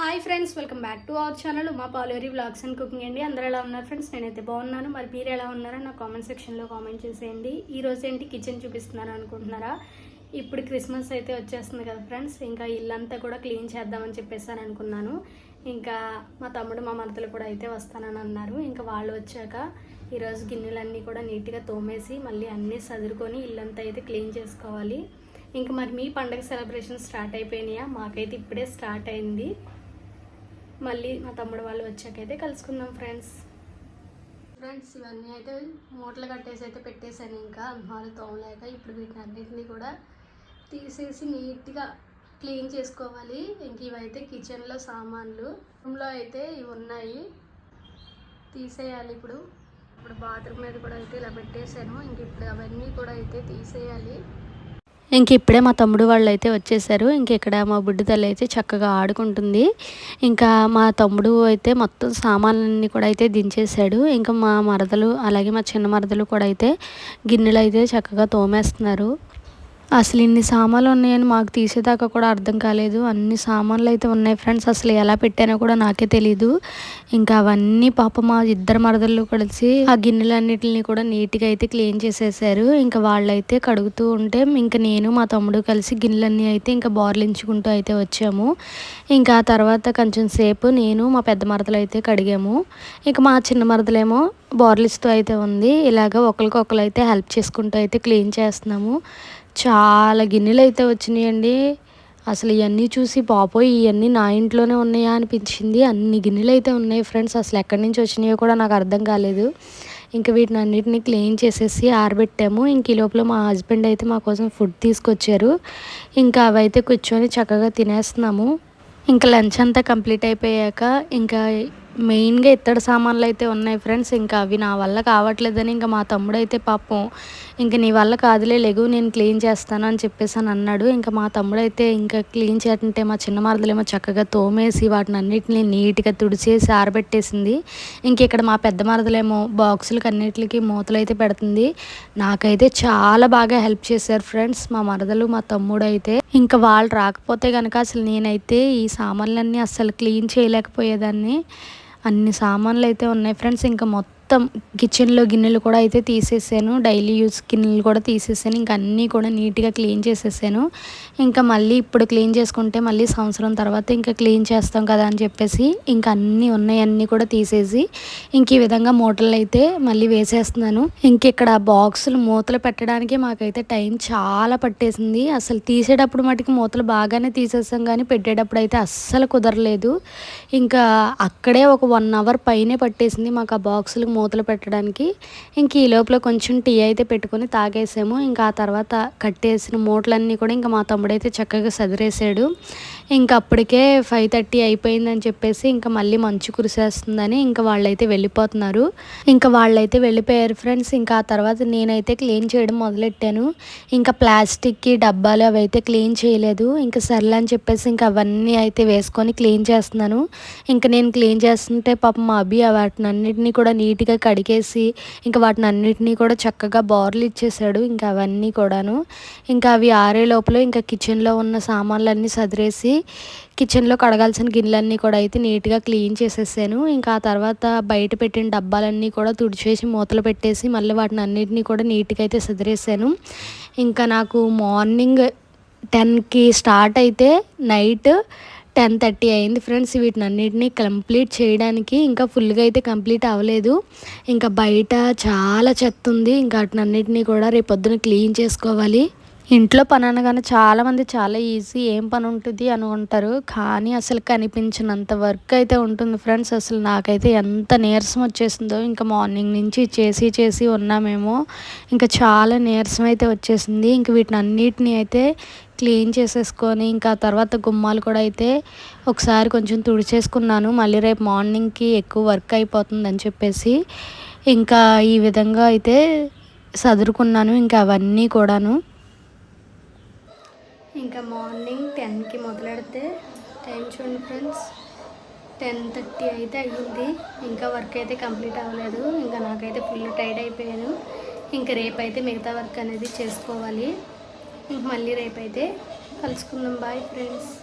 Hi friends welcome back to our channel. మా పాలరీ blogs and cooking అండి. అందరూ ఎలా ఉన్నారు ఫ్రెండ్స్? నేనైతే బాగున్నాను. మరి మీరు ఎలా ఉన్నారో నా కామెంట్ సెక్షన్లో కామెంట్ చేసేయండి. ఈ రోజు ఏంటి కిచెన్ చూపిస్తున్నాను అనుకుంటున్నారా? ఇప్పుడు క్రిస్మస్ అయితే వచ్చేస్తుంది కదా ఫ్రెండ్స్. ఇంకా ఇల్లంతా కూడా క్లీన్ చేద్దామని చెప్పేసాను అనుకున్నాను. ఇంకా మా తమ్ముడు మా మనతలు కూడా అయితే వస్తానని అన్నారు. ఇంకా వాళ్ళు వచ్చాక ఈరోజు గిన్నెలన్నీ కూడా నీట్గా తోమేసి మళ్ళీ అన్నీ సదురుకొని ఇల్లంతా అయితే క్లీన్ చేసుకోవాలి. ఇంకా మరి మీ పండగ సెలబ్రేషన్ స్టార్ట్ అయిపోయినాయా? మాకైతే ఇప్పుడే స్టార్ట్ అయింది. మళ్ళీ మా తమ్ముడు వాళ్ళు వచ్చాకైతే కలుసుకుందాం ఫ్రెండ్స్. ఫ్రెండ్స్ ఇవన్నీ అయితే మూటలు కట్టేసి అయితే పెట్టేశాను ఇంకా. అమ్మాలు తోమలేక ఇప్పుడు వీటిని అన్నింటినీ కూడా తీసేసి నీట్గా క్లీన్ చేసుకోవాలి. ఇంక ఇవైతే కిచెన్లో సామాన్లు రూమ్లో అయితే ఇవి ఉన్నాయి. తీసేయాలి ఇప్పుడు. ఇప్పుడు బాత్రూమ్ మీద కూడా అయితే ఇలా పెట్టేశాను. ఇంక ఇప్పుడు అవన్నీ కూడా అయితే తీసేయాలి. ఇంక ఇప్పుడే మా తమ్ముడు వాళ్ళు అయితే వచ్చేసారు. ఇంక ఇక్కడ మా బుడ్డి తల్లి అయితే చక్కగా ఆడుకుంటుంది. ఇంకా మా తమ్ముడు అయితే మొత్తం సామాన్లన్నీ కూడా అయితే దించేశాడు. ఇంకా మా మరదలు అలాగే మా చిన్న మరదలు కూడా అయితే గిన్నెలు అయితే చక్కగా తోమేస్తున్నారు. అసలు ఇన్ని సామాన్లు ఉన్నాయని మాకు తీసేదాకా కూడా అర్థం కాలేదు. అన్ని సామాన్లు అయితే ఉన్నాయి ఫ్రెండ్స్. అసలు ఎలా పెట్టానో కూడా నాకే తెలీదు. ఇంకా అవన్నీ పాప మా ఇద్దరు మరదళ్ళు కలిసి ఆ గిన్నెలన్నిటిని కూడా నీట్గా అయితే క్లీన్ చేసేసారు. ఇంకా వాళ్ళైతే కడుగుతూ ఉంటే ఇంకా నేను మా తమ్ముడు కలిసి గిన్నెలన్నీ అయితే ఇంకా బోర్లించుకుంటూ అయితే వచ్చాము. ఇంకా ఆ తర్వాత కొంచెం సేపు నేను మా పెద్ద మరదలు అయితే కడిగాము. ఇంకా మా చిన్న మరదలేమో బోర్లిస్తూ అయితే ఉంది. ఇలాగ ఒకరికొకరు అయితే హెల్ప్ చేసుకుంటూ అయితే క్లీన్ చేస్తున్నాము. చాలా గిన్నెలు అయితే వచ్చినాయండి. అసలు ఇవన్నీ చూసి పాపోయ్ ఇవన్నీ నా ఇంట్లోనే ఉన్నాయా అనిపించింది. అన్ని గిన్నెలు అయితే ఉన్నాయి ఫ్రెండ్స్. అసలు ఎక్కడి నుంచి వచ్చినాయో కూడా నాకు అర్థం కాలేదు. ఇంకా వీటిని అన్నిటిని క్లీన్ చేసేసి ఆరబెట్టాము. ఇంక ఈ లోపల మా హస్బెండ్ అయితే మా కోసం ఫుడ్ తీసుకొచ్చారు. ఇంకా అవైతే కూర్చొని చక్కగా తినేస్తున్నాము. ఇంకా లంచ్ అంతా కంప్లీట్ అయిపోయాక ఇంకా మెయిన్గా ఇత్తడి సామాన్లు అయితే ఉన్నాయి ఫ్రెండ్స్. ఇంకా అవి నా వల్ల కావట్లేదని ఇంకా మా తమ్ముడు అయితే పాపం ఇంకా నీ వల్ల కాదులే లెగు నేను క్లీన్ చేస్తాను అని చెప్పేసి అని అన్నాడు. ఇంకా మా తమ్ముడు అయితే ఇంకా క్లీన్ చేయాలంటే మా చిన్న మరదలేమో చక్కగా తోమేసి వాటిని అన్నిటిని నీట్గా తుడిచేసి ఆరబెట్టేసింది. ఇంక ఇక్కడ మా పెద్ద మరదలేమో బాక్సులకు అన్నిటికి మూతలు అయితే పెడుతుంది. నాకైతే చాలా బాగా హెల్ప్ చేశారు ఫ్రెండ్స్ మా మరదలు మా తమ్ముడు అయితే ఇంకా వాళ్ళు రాకపోతే కనుక అసలు నేనైతే ఈ సామాన్లన్నీ అస్సలు క్లీన్ చేయలేకపోయేదాన్ని. అన్ని సామాన్లు అయితే ఉన్నాయి ఫ్రెండ్స్ ఇంకా మొత్తం మొత్తం కిచెన్లో గిన్నెలు కూడా అయితే తీసేసాను. డైలీ యూస్ గిన్నెలు కూడా తీసేసాను. ఇంకా అన్నీ కూడా నీట్గా క్లీన్ చేసేసాను. ఇంకా మళ్ళీ ఇప్పుడు క్లీన్ చేసుకుంటే మళ్ళీ సంవత్సరం తర్వాత ఇంకా క్లీన్ చేస్తాం కదా అని చెప్పేసి ఇంకా అన్నీ ఉన్నాయన్నీ కూడా తీసేసి ఇంక ఈ విధంగా మూటలు అయితే మళ్ళీ వేసేస్తున్నాను. ఇంక ఇక్కడ బాక్సులు మూతలు పెట్టడానికి మాకైతే టైం చాలా పట్టేసింది. అసలు తీసేటప్పుడు మటుకు మూతలు బాగానే తీసేసాం కానీ పెట్టేటప్పుడు అయితే అస్సలు కుదరలేదు. ఇంకా అక్కడే ఒక వన్ అవర్ పైనే పట్టేసింది మాకు ఆ బాక్సులకు మూతలు పెట్టడానికి. ఇంక ఈ లోపల కొంచెం టీ అయితే పెట్టుకొని తాగేసాము. ఇంకా ఆ తర్వాత కట్టేసిన మూటలన్నీ కూడా ఇంకా మా తమ్ముడైతే చక్కగా సదిరేసాడు. ఇంకా అప్పటికే ఫైవ్ థర్టీ అయిపోయిందని చెప్పేసి ఇంకా మళ్ళీ మంచు కురిసేస్తుందని ఇంకా వాళ్ళైతే వెళ్ళిపోతున్నారు. ఇంకా వాళ్ళైతే వెళ్ళిపోయారు ఫ్రెండ్స్. ఇంకా ఆ తర్వాత నేనైతే క్లీన్ చేయడం మొదలెట్టాను. ఇంకా ప్లాస్టిక్కి డబ్బాలు అవి అయితే క్లీన్ చేయలేదు. ఇంకా సర్లే అని చెప్పేసి ఇంకా అవన్నీ అయితే వేసుకొని క్లీన్ చేస్తున్నాను. ఇంకా నేను క్లీన్ చేస్తుంటే పాపం మా అభి వాటిని అన్నిటినీ కూడా నీట్గా కడిగేసి ఇంకా వాటిని అన్నిటినీ కూడా చక్కగా బార్లు ఇచ్చేసాడు. ఇంకా అవన్నీ కూడాను. ఇంకా అవి ఆరే లోపల ఇంకా కిచెన్లో ఉన్న సామాన్లన్నీ సదిరేసి కిచెన్లో కడగాల్సిన గిన్నెలన్నీ కూడా అయితే నీట్గా క్లీన్ చేసేసాను. ఇంకా ఆ తర్వాత బయట పెట్టిన డబ్బాలన్నీ కూడా తుడిచేసి మూతలు పెట్టేసి మళ్ళీ వాటిని అన్నిటినీ కూడా నీట్గా అయితే సదిరేసాను. ఇంకా నాకు మార్నింగ్ టెన్కి స్టార్ట్ అయితే నైట్ టెన్ థర్టీ అయింది ఫ్రెండ్స్. వీటిని అన్నిటినీ కంప్లీట్ చేయడానికి ఇంకా ఫుల్గా అయితే కంప్లీట్ అవ్వలేదు. ఇంకా బయట చాలా చెత్త ఉంది. ఇంకా వాటిని అన్నిటినీ కూడా రేపొద్దున క్లీన్ చేసుకోవాలి. ఇంట్లో పని అనగానే చాలామంది చాలా ఈజీ ఏం పని ఉంటుంది అని ఉంటారు. కానీ అసలు కనిపించినంత వర్క్ అయితే ఉంటుంది ఫ్రెండ్స్. అసలు నాకైతే ఎంత నీరసం వచ్చేసిందో ఇంకా మార్నింగ్ నుంచి చేసి చేసి ఉన్నామేమో. ఇంకా చాలా నీరసం అయితే వచ్చేసింది. ఇంక వీటిని అన్నిటిని అయితే క్లీన్ చేసేసుకొని ఇంకా తర్వాత గుమ్మాలు కూడా అయితే ఒకసారి కొంచెం తుడిచేసుకున్నాను. మళ్ళీ రేపు మార్నింగ్కి ఎక్కువ వర్క్ అయిపోతుందని చెప్పేసి ఇంకా ఈ విధంగా అయితే సదురుకున్నాను. ఇంకా అవన్నీ కూడాను ఇంకా మార్నింగ్ టెన్కి మొదలెడితే టైం చూడండి ఫ్రెండ్స్. టెన్ థర్టీ అయితే అయ్యింది. ఇంకా వర్క్ అయితే కంప్లీట్ అవ్వలేదు. ఇంకా నాకైతే ఫుల్ టైర్డ్ అయిపోయాను. ఇంకా రేపైతే మిగతా వర్క్ అనేది చేసుకోవాలి. ఇంక మళ్ళీ రేపైతే కలుసుకుందాం. Bye friends.